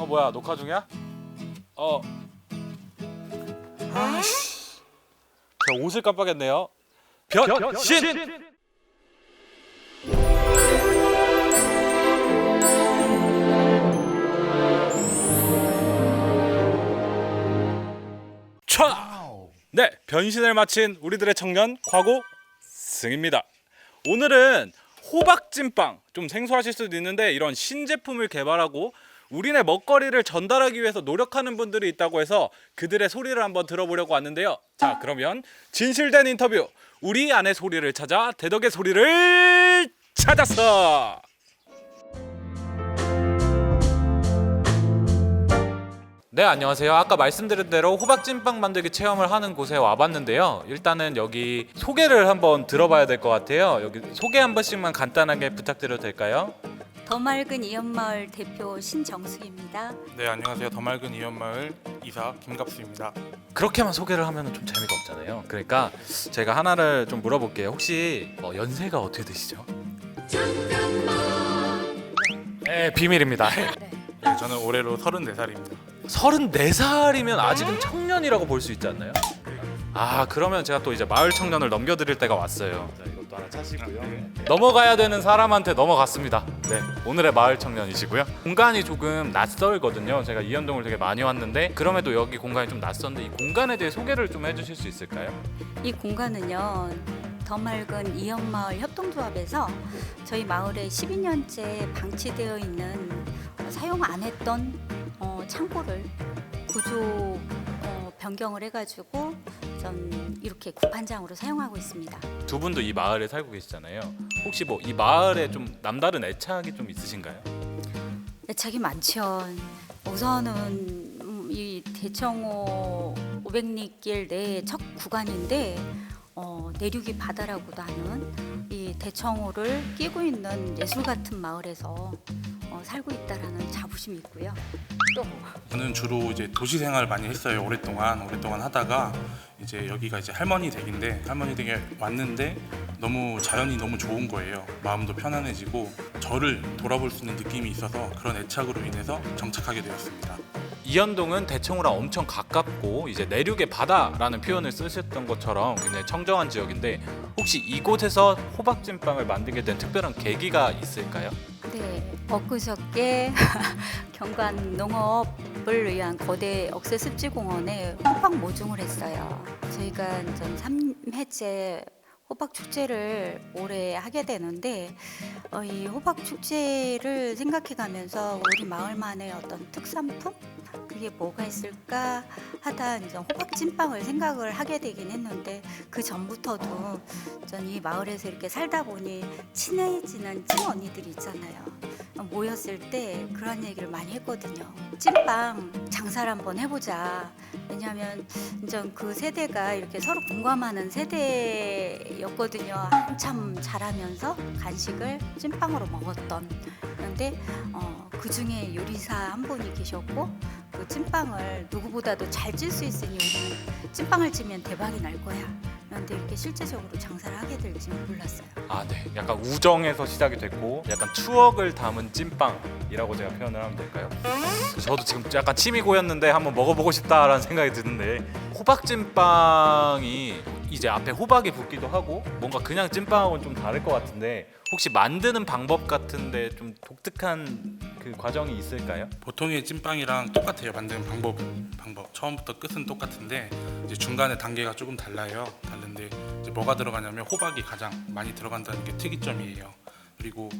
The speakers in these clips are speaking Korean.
어 뭐야 녹화 중이야? 어. 아씨. 저 옷을 깜빡했네요. 변신. 촤! 네, 변신을 마친 우리들의 청년 과고 승입니다. 오늘은 호박찐빵 좀 생소하실 수도 있는데 이런 신제품을 개발하고 우리네 먹거리를 전달하기 위해서 노력하는 분들이 있다고 해서 그들의 소리를 한번 들어보려고 왔는데요. 자, 그러면 진실된 인터뷰 우리 안의 소리를 찾아 대덕의 소리를 찾았어. 네 안녕하세요 아까 말씀드린 대로 호박찐빵 만들기 체험을 하는 곳에 와봤는데요 일단은 여기 소개를 한번 들어봐야 될 것 같아요 여기 소개 한 번씩만 간단하게 부탁드려도 될까요? 더 맑은 이연마을 대표 신정숙입니다. 네 안녕하세요 더 맑은 이연마을 이사 김갑수입니다. 그렇게만 소개를 하면 좀 재미가 없잖아요 그러니까 제가 하나를 좀 물어볼게요 혹시 어, 연세가 어떻게 되시죠? 네 비밀입니다 네, 저는 올해로 34살입니다. 34살이면 아직은 청년이라고 볼 수 있지 않나요? 아 그러면 제가 또 이제 마을 청년을 넘겨드릴 때가 왔어요 하나 차시고요. 넘어가야 되는 사람한테 넘어갔습니다. 네. 오늘의 마을 청년이시고요. 공간이 조금 낯설거든요. 제가 이현동을 되게 많이 왔는데 그럼에도 여기 공간이 좀 낯선데 이 공간에 대해 소개를 좀 해주실 수 있을까요? 이 공간은요. 더 맑은 이연마을 협동조합에서 저희 마을에 12년째 방치되어 있는 어, 사용 안 했던 어, 창고를 구조 어, 변경을 해가지고 좀 이렇게 구판장으로 사용하고 있습니다. 두 분도 이 마을에 살고 계시잖아요 혹시 뭐 이 마을에 좀 남다른 애착이 좀 있으신가요? 애착이 많죠. 우선은 음, 이 대청호 500리길 내 첫 구간인데 어, 내륙이 바다라고도 하는 이 대청호를 끼고 있는 예술 같은 마을에서 어, 살고 있다라는 자부심이 있고요. 또 저는 주로 이제 도시 생활 많이 했어요 오랫동안 오랫동안 하다가 이제 여기가 이제 할머니 댁인데 할머니 댁에 왔는데 너무 자연이 너무 좋은 거예요. 마음도 편안해지고 저를 돌아볼 수 있는 느낌이 있어서 그런 애착으로 인해서 정착하게 되었습니다. 이현동은 대청호랑 엄청 가깝고 이제 내륙의 바다라는 표현을 쓰셨던 것처럼 굉장히 청정한 지역인데 혹시 이곳에서 호박찐빵을 만들게 된 특별한 계기가 있을까요? 네, 엊그저께 경관 농업을 위한 거대 억새 습지공원에 호박 모종을 했어요. 저희가 전 3회째 호박 축제를 올해 하게 되는데 어, 이 호박 축제를 생각해 가면서 우리 마을만의 어떤 특산품 그게 뭐가 있을까 하다 이제 호박 찐빵을 생각을 하게 되긴 했는데 그 전부터도 전 이 마을에서 이렇게 살다 보니 친해지는 찐 언니들이 있잖아요. 모였을 때 그런 얘기를 많이 했거든요. 찐빵 장사를 한번 해보자. 왜냐하면 이제 그 세대가 이렇게 서로 공감하는 세대였거든요. 한참 자라면서 간식을 찐빵으로 먹었던. 그런데 어, 그 중에 요리사 한 분이 계셨고 그 찐빵을 누구보다도 잘 찔 수 있으니 우리는 찐빵을 찌면 대박이 날 거야. 그런데 이렇게 실제적으로 장사를 하게 될지 몰랐어요. 아, 네. 약간 우정에서 시작이 됐고 약간 추억을 담은 찐빵이라고 제가 표현을 하면 될까요? 저도 지금 약간 침이 고였는데 한번 먹어보고 싶다라는 생각이 드는데 호박찐빵이 이제 앞에 호박이 붙기도 하고 뭔가 그냥 찐빵하고는 좀 다를 것 같은데 혹시 만드는 방법 같은데 좀 독특한 그 과정이 있을까요? 보통의 찐빵이랑 똑같아요. 만드는 방법 방법 처음부터 끝은 똑같은데 이제 중간에 단계가 조금 달라요. 다른데 이제 뭐가 들어가냐면 호박이 가장 많이 들어간다는 게 특이점이에요. 그리고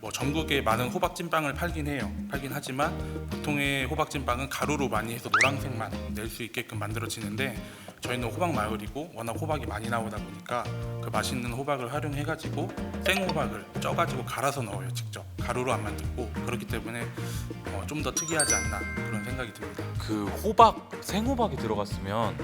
뭐 전국에 많은 호박 찐빵을 팔긴 해요. 팔긴 하지만 보통의 호박 찐빵은 가루로 많이 해서 노란색만 낼 수 있게끔 만들어지는데 저희는 호박 마을이고 워낙 호박이 많이 나오다 보니까 그 맛있는 호박을 활용해가지고 생 호박을 쪄가지고 갈아서 넣어요 직접 가루로 안 만들고 그렇기 때문에 어, 좀 더 특이하지 않나 그런 생각이 듭니다. 그 호박 생호박이 들어갔으면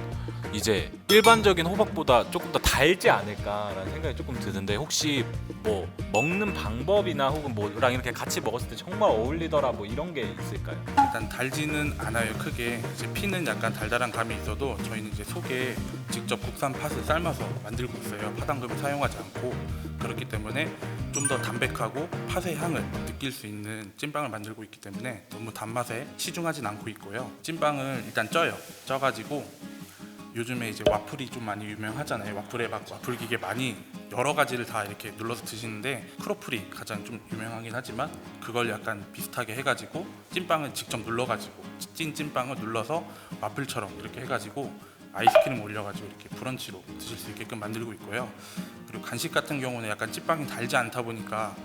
이제 일반적인 호박보다 조금 더 달지 않을까라는 생각이 조금 드는데 혹시 뭐 먹는 방법이나 혹은 뭐랑 이렇게 같이 먹었을 때 정말 어울리더라 뭐 이런 게 있을까요? 일단 달지는 않아요 크게 이제 피는 약간 달달한 감이 있어도 저희는 이제 속에 직접 국산 팥을 삶아서 만들고 있어요 파당금을 사용하지 않고 그렇기 때문에 좀 더 담백하고 팥의 향을 느낄 수 있는 찐빵을 만들고 있기 때문에 너무 단맛에 치중하진 않고 있고요. 찐빵을 일단 쪄요. 쪄가지고 요즘에 이제 와플이 좀 많이 유명하잖아요. 와플에 막 와플 기계 많이 여러 가지를 다 이렇게 눌러서 드시는데 크로플이 가장 좀 유명하긴 하지만 그걸 약간 비슷하게 해가지고 찐빵을 직접 눌러가지고 찐 찐빵을 눌러서 와플처럼 이렇게 해가지고 아이스크림 올려가지고 이렇게 브런치로 드실 수 있게끔 만들고 있고요. 그리고 간식 같은 경우는 약간 찐빵이 달지 않다 보니까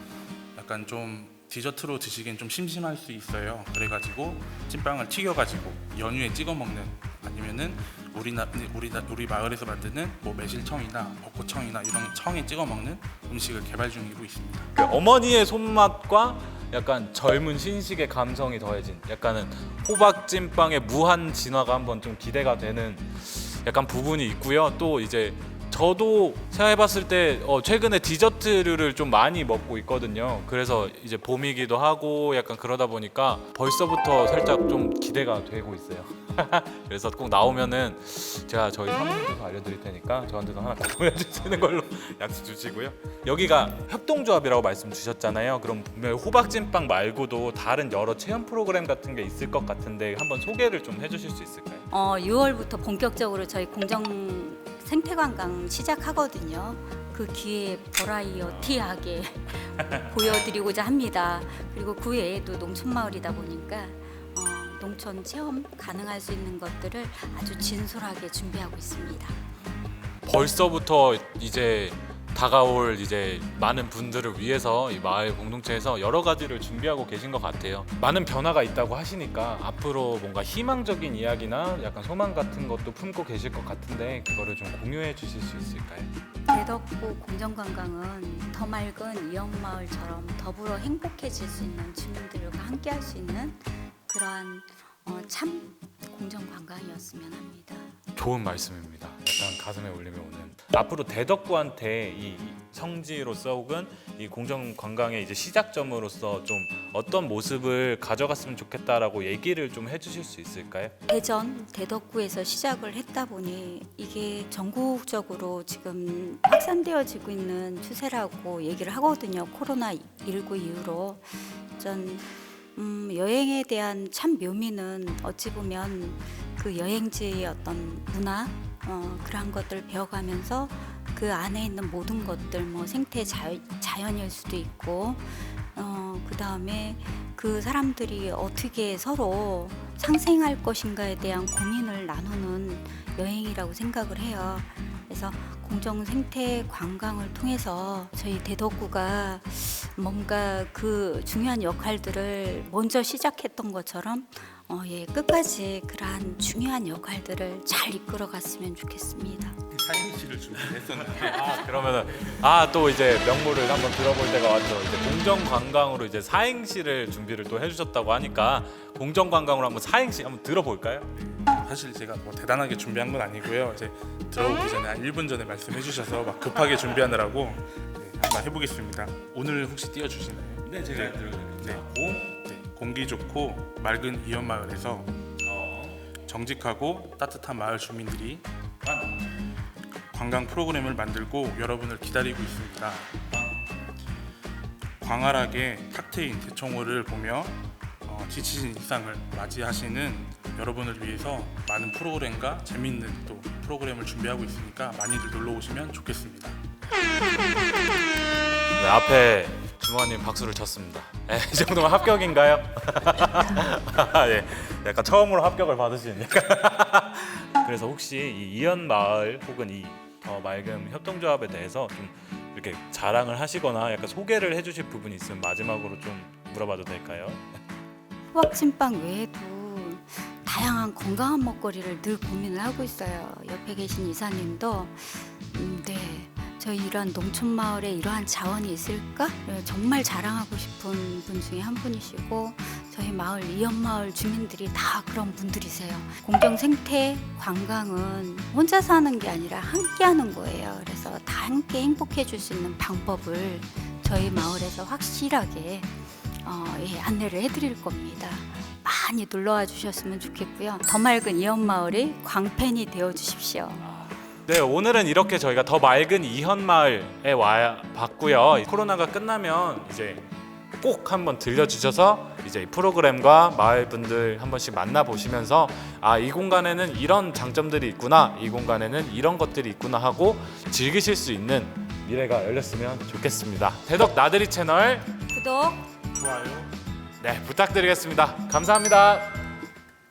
약간 좀 디저트로 드시기엔 좀 심심할 수 있어요. 그래가지고 찐빵을 튀겨가지고 연유에 찍어 먹는 아니면은 우리 나 우리 나- 우리 마을에서 만드는 뭐 매실청이나 벚꽃청이나 이런 청에 찍어 먹는 음식을 개발 중이고 있습니다. 그 어머니의 손맛과 약간 젊은 신식의 감성이 더해진 약간은 호박찐빵의 무한 진화가 한번 좀 기대가 되는 약간 부분이 있고요. 또 이제 저도 생각해봤을 때 어, 최근에 디저트류를 좀 많이 먹고 있거든요. 그래서 이제 봄이기도 하고 약간 그러다 보니까 벌써부터 살짝 좀 기대가 되고 있어요. 그래서 꼭 나오면은 제가 저희 사모님께서 알려드릴 테니까 저한테도 하나 꼭 보내주시는 걸로 약속 주시고요. 여기가 협동조합이라고 말씀 주셨잖아요. 그럼 분명히 호박찐빵 말고도 다른 여러 체험 프로그램 같은 게 있을 것 같은데 한번 소개를 좀 해주실 수 있을까요? 어, 6월부터 본격적으로 저희 공정 생태관광 시작하거든요. 그 기회에 버라이어티하게 보여드리고자 합니다. 그리고 그 외에도 농촌마을이다 보니까 어, 농촌 체험 가능할 수 있는 것들을 아주 진솔하게 준비하고 있습니다. 벌써부터 이제 다가올 이제 많은 분들을 위해서 이 마을 공동체에서 여러 가지를 준비하고 계신 것 같아요. 많은 변화가 있다고 하시니까 앞으로 뭔가 희망적인 이야기나 약간 소망 같은 것도 품고 계실 것 같은데 그거를 좀 공유해 주실 수 있을까요? 대덕구 공정관광은 더 맑은 이연마을처럼 더불어 행복해질 수 있는 주민들과 함께할 수 있는 그러한 어, 참 공정관광이었으면 합니다. 좋은 말씀입니다. 약간 가슴에 울림이 오는. 앞으로 대덕구한테 이 성지로서 혹은 이 공정 관광의 이제 시작점으로서 좀 어떤 모습을 가져갔으면 좋겠다라고 얘기를 좀 해주실 수 있을까요? 대전 대덕구에서 시작을 했다 보니 이게 전국적으로 지금 확산되어지고 있는 추세라고 얘기를 하거든요. 코로나 19 이후로 전 음, 여행에 대한 참 묘미는 어찌 보면 그 여행지의 어떤 문화 어, 그러한 것들 배워가면서 그 안에 있는 모든 것들 뭐 생태 자, 자연일 수도 있고 어, 그 다음에 그 사람들이 어떻게 서로 상생할 것인가에 대한 고민을 나누는 여행이라고 생각을 해요. 그래서 공정 생태 관광을 통해서 저희 대덕구가 뭔가 그 중요한 역할들을 먼저 시작했던 것처럼 어, 예, 끝까지 그러한 중요한 역할들을 잘 이끌어 갔으면 좋겠습니다. 사행시를 준비했었는데 아 그러면은 아 또 이제 명물을 한번 들어볼 때가 왔죠. 이제 공정 관광으로 이제 사행시를 준비를 또 해주셨다고 하니까 공정 관광으로 한번 사행시 한번 들어볼까요? 사실 제가 뭐 대단하게 준비한 건 아니고요. 이제 들어오기 전에 한 1분 전에 말씀해 주셔서 막 급하게 준비하느라고 네, 한번 해보겠습니다. 오늘 혹시 띄워주시나요? 네 제가 네. 공, 네. 공기 좋고 맑은 이연 마을에서 정직하고 따뜻한 마을 주민들이 관광 프로그램을 만들고 여러분을 기다리고 있습니다. 광활하게 탁 트인 대청호를 보며 어, 지치신 일상을 맞이하시는 여러분을 위해서 많은 프로그램과 재미있는 또 프로그램을 준비하고 있으니까 많이들 놀러 오시면 좋겠습니다. 네, 앞에 주모님 박수를 쳤습니다. 네, 이 정도면 합격인가요? 예, 약간 처음으로 합격을 받으신 약간. 그래서 혹시 이 이연 마을 혹은 이 더 맑음 협동조합에 대해서 좀 이렇게 자랑을 하시거나 약간 소개를 해주실 부분이 있으면 마지막으로 좀 물어봐도 될까요? 호박찐빵 외에도 다양한 건강한 먹거리를 늘 고민을 하고 있어요. 옆에 계신 이사님도 음, 네. 저희 이러한 농촌 마을에 이러한 자원이 있을까? 네, 정말 자랑하고 싶은 분 중에 한 분이시고 저희 마을 이연 마을 주민들이 다 그런 분들이세요. 공정 생태 관광은 혼자 사는 게 아니라 함께 하는 거예요. 그래서 다 함께 행복해 줄 수 있는 방법을 저희 마을에서 확실하게 어, 예, 안내를 해드릴 겁니다. 많이 놀러와 주셨으면 좋겠고요. 더 맑은 이연마을의 광팬이 되어 주십시오. 네, 오늘은 이렇게 저희가 더 맑은 이현 마을에 와 봤고요. 코로나가 끝나면 이제 꼭 한번 들려주셔서 이제 이 프로그램과 마을 분들 한 번씩 만나 보시면서 아 이 공간에는 이런 장점들이 있구나, 이 공간에는 이런 것들이 있구나 하고 즐기실 수 있는 미래가 열렸으면 좋겠습니다. 대덕 나들이 채널 구독 좋아요. 네 부탁드리겠습니다. 감사합니다.